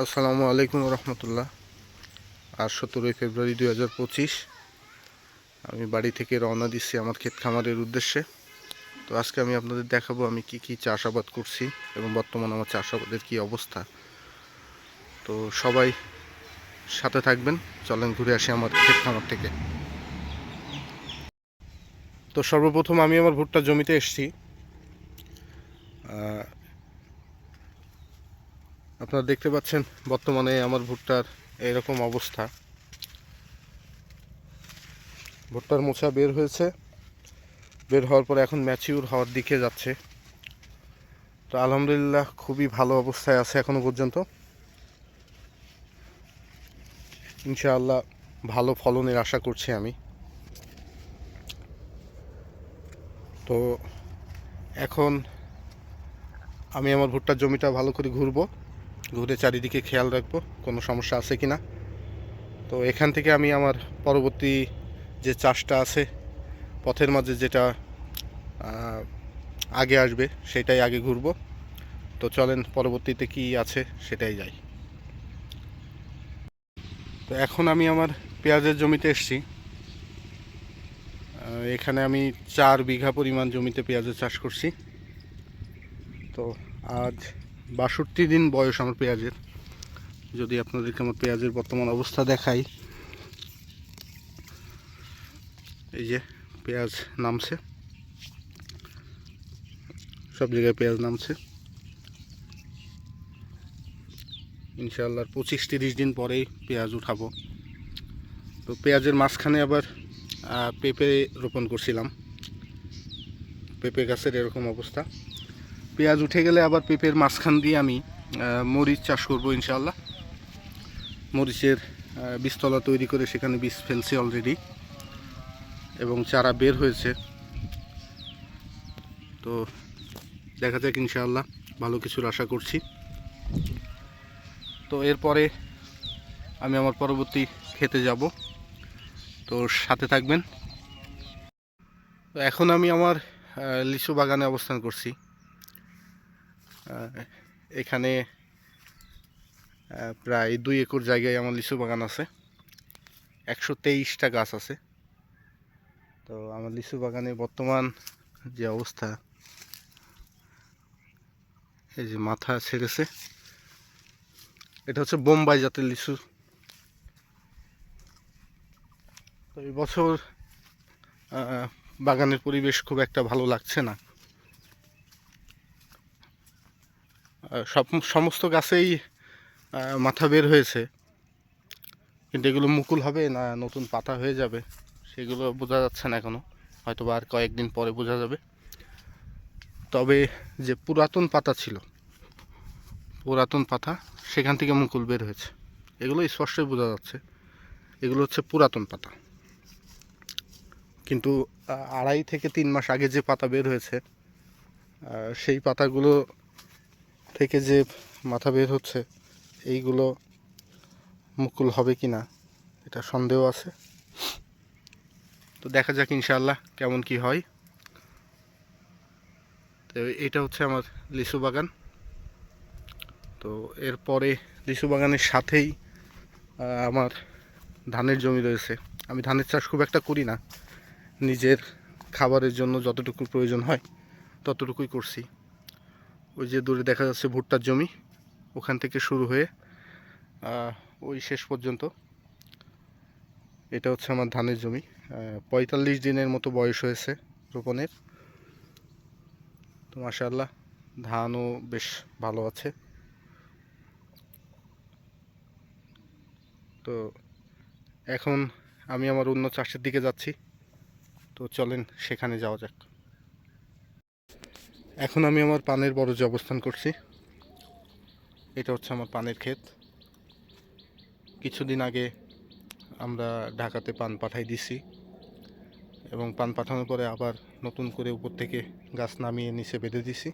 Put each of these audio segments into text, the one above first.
আসসালামু আলাইকুম রহমতুল্লাহ। আর সতেরোই ফেব্রুয়ারি দুই হাজার পঁচিশ। আমি বাড়ি থেকে রওনা দিচ্ছি আমার ক্ষেত খামারের উদ্দেশ্যে। তো আজকে আমি আপনাদের দেখাবো আমি কি কি চাষাবাদ করছি এবং বর্তমানে আমার চাষাবাদের কি অবস্থা। তো সবাই সাথে থাকবেন, চলেন ঘুরে আসি আমার ক্ষেত খামার থেকে। তো সর্বপ্রথম আমি আমার ভুট্টা জমিতে এসেছি। আপনারা দেখতে পাচ্ছেন বর্তমানে আমার ভুট্টার এরকম অবস্থা। ভুট্টার মোছা বের হয়েছে। বের হওয়ার পরে এখন ম্যাচিউর হওয়ার দিকে যাচ্ছে। তো আলহামদুলিল্লাহ খুবই ভালো অবস্থায় আছে এখনও পর্যন্ত। ইনশাআল্লাহ ভালো ফলনের আশা করছি আমি। তো এখন আমি আমার ভুট্টার জমিটা ভালো করে ঘুরবো। ঘুরে চারিদিকে খেয়াল রাখব, কোনো সমস্যা আছে কি না তো এখান থেকে আমি আমার পরবর্তী যে চাষটা আছে, পথের মাঝে যেটা আগে আসবে সেটাই আগে ঘুরবো। তো চলেন, পরবর্তীতে কি আছে সেটাই যাই। তো এখন আমি আমার পেঁয়াজের জমিতে এসেছি। এখানে আমি চার বিঘা পরিমাণ জমিতে পেঁয়াজের চাষ করছি। তো আজ বাষট্টি দিন বয়স আমার পেঁয়াজের। যদি আপনাদেরকে আমার পেঁয়াজের বর্তমান অবস্থা দেখাই, এই যে পেঁয়াজ নামছে। সব জায়গায় পেঁয়াজ নামছে। ইনশাল্লাহ পঁচিশ তিরিশ দিন পরেই পেঁয়াজ উঠাবো। তো পেঁয়াজের মাঝখানে আবার পেঁপে রোপণ করছিলাম। পেঁপে গাছের এরকম অবস্থা। পেঁয়াজ উঠে গেলে আবার পেঁপের মাঝখান দিয়ে আমি মরিচ চাষ করব ইনশাল্লাহ মরিচের বীজতলা তৈরি করে সেখানে বীজ ফেলছি অলরেডি এবং চারা বের হয়েছে। তো দেখা যাক ইনশাআল্লাহ, ভালো কিছুর আশা করছি। তো এরপরে আমি আমার পরবর্তী খেতে যাব। তো সাথে থাকবেন। তো এখন আমি আমার লিচু বাগানে অবস্থান করছি। এখানে প্রায় দুই একর জায়গায় আমার লিচু বাগান আছে। একশো তেইশটা গাছ আছে। তো আমার লিচু বাগানে বর্তমান যে অবস্থা, এই যে মাথা ছেড়েছে, এটা হচ্ছে বোম্বাই জাতের লিচু। তো এই বছর বাগানের পরিবেশ খুব একটা ভালো লাগছে না। সব, সমস্ত গাছেই মাথা বের হয়েছে। কিন্তু এগুলো মুকুল হবে না নতুন পাতা হয়ে যাবে, সেগুলো বোঝা যাচ্ছে না এখনও। হয়তো আর কয়েকদিন পরে বোঝা যাবে। তবে যে পুরাতন পাতা ছিল, পুরাতন পাতা, সেখান থেকে মুকুল বের হয়েছে। এগুলো স্পষ্টই বোঝা যাচ্ছে। এগুলো হচ্ছে পুরাতন পাতা। কিন্তু আড়াই থেকে তিন মাস আগে যে পাতা বের হয়েছে সেই পাতাগুলো থেকে যে মাথা বের হচ্ছে, এইগুলো মুকুল হবে কি না এটা সন্দেহ আছে। তো দেখা যাক ইনশাল্লাহ কেমন কি হয়। তো এটা হচ্ছে আমার লিচু বাগান। তো এরপরে লিচু বাগানের সাথেই আমার ধানের জমি রয়েছে। আমি ধানের চাষ খুব একটা করি না। নিজের খাবারের জন্য যতটুকু প্রয়োজন হয়, ততটুকুই করছি। ওই যে দূরে দেখা যাচ্ছে ভুট্টার জমি, ওখান থেকে শুরু হয়ে ওই শেষ পর্যন্ত। এটা হচ্ছে আমার ধানের জমি। পঁয়তাল্লিশ দিনের মতো বয়স হয়েছে রোপণের। তো মাসাল্লাহ ধানও বেশ ভালো আছে। তো এখন আমি আমার অন্য চাষের দিকে যাচ্ছি। তো চলেন, সেখানে যাওয়া যাক। এখন আমি আমার পানের বরজে অবস্থান করছি। এটা হচ্ছে আমার পানের ক্ষেত। কিছুদিন আগে আমরা ঢাকাতে পান পাঠাই দিছি এবং পান পাঠানোর পরে আবার নতুন করে উপর থেকে গাছ নামিয়ে নিচে বেঁধে দিছি।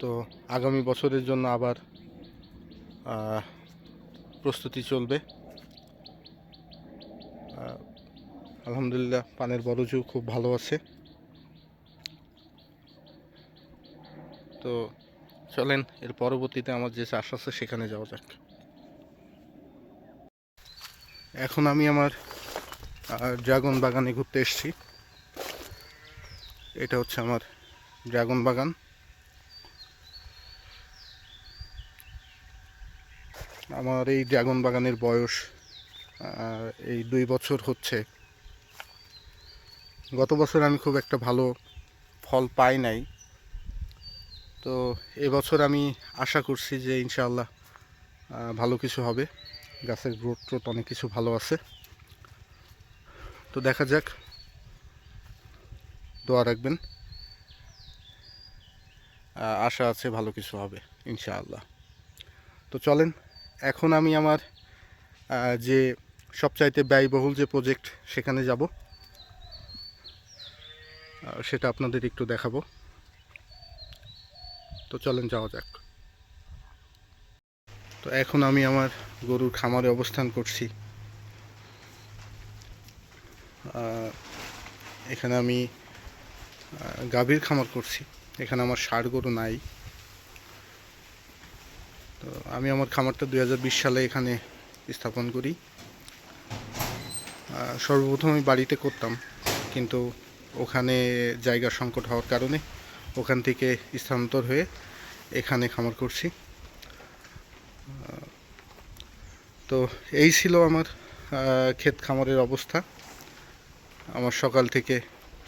তো আগামী বছরের জন্য আবার প্রস্তুতি চলবে। আলহামদুলিল্লাহ পানের বরজও খুব ভালো আছে। তো চলেন, এর পরবর্তীতে আমার যে চাষ আছে সেখানে যাওয়া যাক। এখন আমি আমার ড্রাগন বাগানে ঘুরতে এসেছি। এটা হচ্ছে আমার ড্রাগন বাগান। আমার এই ড্রাগন বাগানের বয়স এই দুই বছর হচ্ছে। গত বছর আমি খুব একটা ভালো ফল পাই নাই। তো এবছর আমি আশা করছি যে ইনশাআল্লাহ ভালো কিছু হবে। গাছের গ্রোথ ট্রোথ অনেক কিছু ভালো আছে। তো দেখা যাক। দোয়া রাখবেন। আশা আছে ভালো কিছু হবে, ইনশাআল্লাহ। তো চলেন, এখন আমি আমার যে সবচাইতে ব্যয়বহুল যে প্রজেক্ট সেখানে যাব। সেটা আপনাদের একটু দেখাবো। তো চলেন যাওয়া যাক। তো এখন আমি আমার গরুর খামারে অবস্থান করছি। এখানে আমি গাভীর খামার করছি। এখানে আমার ষাট গরু নাই। তো আমি আমার খামারটা দু হাজার বিশ সালে এখানে স্থাপন করি। সর্বপ্রথম আমি বাড়িতে করতাম, কিন্তু ওখানে জায়গা সংকট হওয়ার কারণে ওখান থেকে স্থানান্তর হয়ে এখানে খামার করছি। তো এই ছিল আমার ক্ষেত খামারের অবস্থা। আমার সকাল থেকে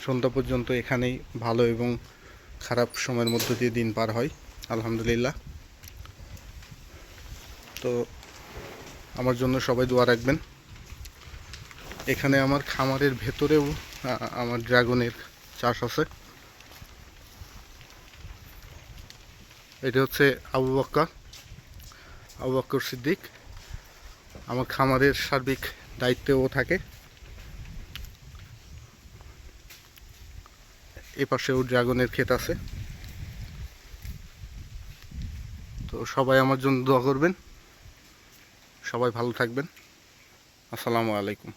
সন্ধ্যা পর্যন্ত এখানেই ভালো এবং খারাপ সময়ের মধ্য দিয়ে দিন পার হয়, আলহামদুলিল্লাহ। তো আমার জন্য সবাই দোয়া রাখবেন। এখানে আমার খামারের ভেতরেও আমার ড্রাগনের চাষ আছে। এটা হচ্ছে আবু বক্কা। আবু বক্কর সিদ্দিক। আমার খামারের সার্বিক দায়িত্বেও থাকে। এ পাশেও ড্রাগনের ক্ষেত আছে। তো সবাই আমার জন্য দোয়া করবেন। সবাই ভালো থাকবেন। আসসালামু আলাইকুম।